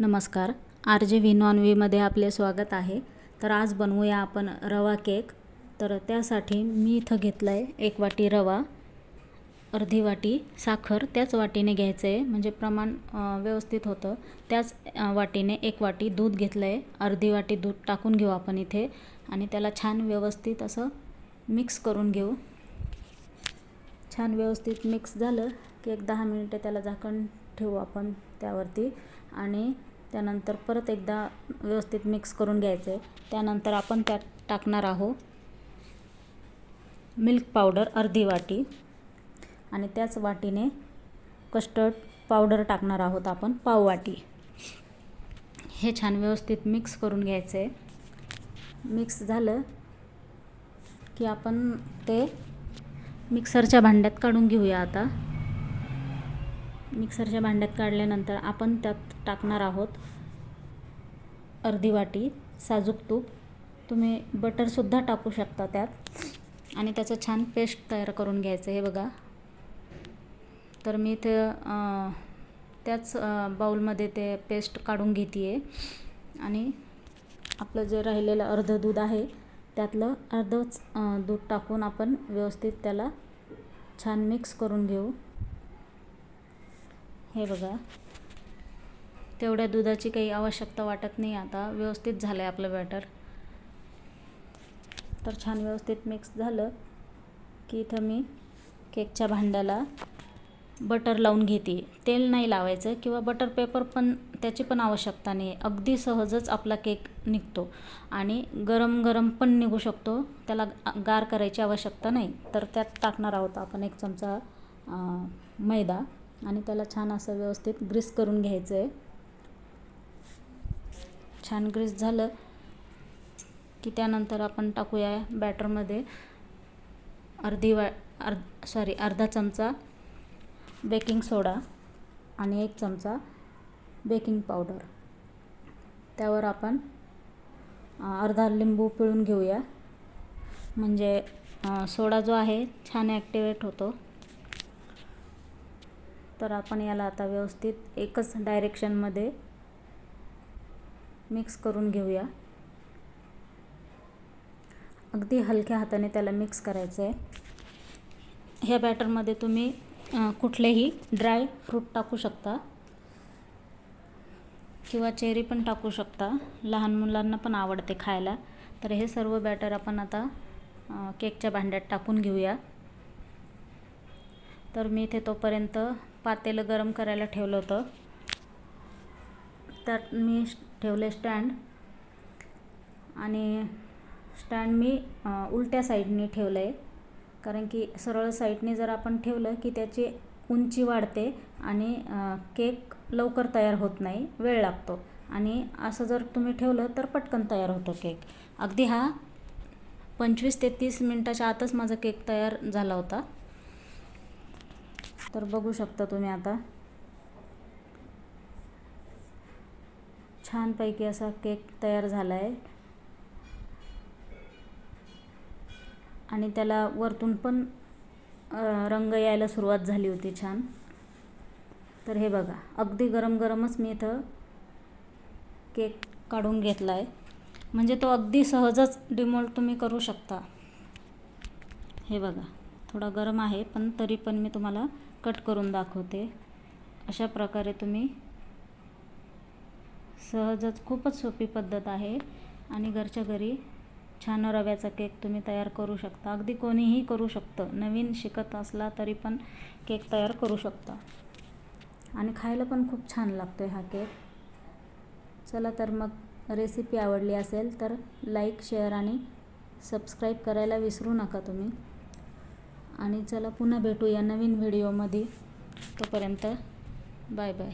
नमस्कार. R J V non व्हीमध्ये आपले स्वागत आहे. तर आज बनवूया आपण रवा केक. तर त्यासाठी मी इथं घेतलं आहे एक वाटी रवा अर्धी वाटी साखर त्याच वाटीने घ्यायचं आहे म्हणजे प्रमाण व्यवस्थित होतं. त्याच वाटीने एक वाटी दूध घेतलं आहे अर्धी वाटी दूध टाकून घेऊ आपण इथे. आणि त्याला छान व्यवस्थित असं मिक्स करून घेऊ. छान व्यवस्थित मिक्स झालं की एक दहा मिनिटं त्याला झाकण ठेवू आपण त्यावरती. आणि त्यानंतर परत एकदा व्यवस्थित मिक्स करून घ्यायचं आहे त्यानंतर आपण त्यात टाकणार आहोत मिल्क पावडर अर्धी वाटी. आणि त्याच वाटीने कस्टर्ड पावडर टाकणार आहोत आपण पाव वाटी. हे छान व्यवस्थित मिक्स करून घ्यायचं आहे मिक्स झालं की आपण ते मिक्सरच्या भांड्यात काढून घेऊया आता. मिक्सरच्या भांड्यात काढल्यानंतर आपण त्यात टाकणार आहोत अर्धी वाटी साजूक तूप. तुम्ही बटरसुद्धा टाकू शकता त्यात. आणि त्याचं छान पेस्ट तयार करून घ्यायचं हे बघा. तर मी इथे त्याच बाऊलमध्ये ते पेस्ट काढून घेते आहे आणि आपलं जे राहिलेलं अर्धं दूध आहे त्यातलं अर्धंच दूध टाकून आपण व्यवस्थित त्याला छान मिक्स करून घेऊ. हे बघा. तेवढ्या दुधाची काही आवश्यकता वाटत नाही आता. व्यवस्थित झालं आहे आपलं बॅटर तर छान व्यवस्थित मिक्स झालं की इथं मी केकच्या भांड्याला बटर लावून घेते. तेल नाही लावायचं किंवा बटर पेपर पण त्याची पण आवश्यकता नाही. अगदी सहजच आपला केक निघतो आणि गरम गरम पण निघू शकतो. त्याला गार करायची आवश्यकता नाही. तर त्यात टाकणार आहोत आपण एक चमचा मैदा. आणि त्याला छान असं व्यवस्थित ग्रीस करून घ्यायचं आहे छान ग्रीस झालं की त्यानंतर आपण टाकूया बॅटरमध्ये अर्धी वा अर्ध सॉरी अर्धा चमचा बेकिंग सोडा आणि एक चमचा बेकिंग पावडर. त्यावर आपण अर्धा लिंबू पिळून घेऊया. म्हणजे सोडा जो आहे छान ॲक्टिवेट होतो. तर आपण याला आता व्यवस्थित एकच डायरेक्शनमध्ये मिक्स करून घेऊया. अगदी हलक्या हाताने त्याला मिक्स करायचं आहे ह्या बॅटरमध्ये तुम्ही कुठलेही ड्राय फ्रूट टाकू शकता. किंवा चेरी पण टाकू शकता. लहान मुलांना पण आवडते खायला. तर हे सर्व बॅटर आपण आता केकच्या भांड्यात टाकून घेऊया. तर मी इथे तोपर्यंत पातेलं गरम करायला ठेवलं होतं. त्यात मी ठेवले स्टँड. आणि स्टँड मी उलट्या साईडने ठेवलं आहे कारण की सरळ साईडने जर आपण ठेवलं की त्याची उंची वाढते आणि केक लवकर तयार होत नाही वेळ लागतो. आणि असं जर तुम्ही ठेवलं तर पटकन तयार होतो केक. अगदी हा पंचवीस ते तीस मिनटाच्या आतच माझा केक तयार झाला होता. तर बघू शकता तुम्ही आता. छानपैकी असा केक तयार झाला आहे आणि त्याला वरतून पण रंग यायला सुरुवात झाली होती छान. तर हे बघा अगदी गरम गरमच मी इथं केक काढून घेतला आहे म्हणजे तो अगदी सहजच डिमोल्ड तुम्ही करू शकता. हे बघा. थोडा गरम आहे पण तरी पण मी तुम्हाला कट करून दाखवते. अशा प्रकारे तुम्ही सहजच खूपच सोपी पद्धत आहे आणि घरच्या घरी छान रव्याचा केक तुम्ही तयार करू शकता. अगदी कोणीही करू शकतं. नवीन शिकत असला तरी पण केक तयार करू शकता. आणि खायला पण खूप छान लागतो आहे हा केक. चला तर मग रेसिपी आवडली असेल तर लाईक शेअर आणि सबस्क्राईब करायला विसरू नका तुम्ही. आणि चला पुन्हा भेटूया नवीन व्हिडिओमध्ये. तोपर्यंत बाय बाय.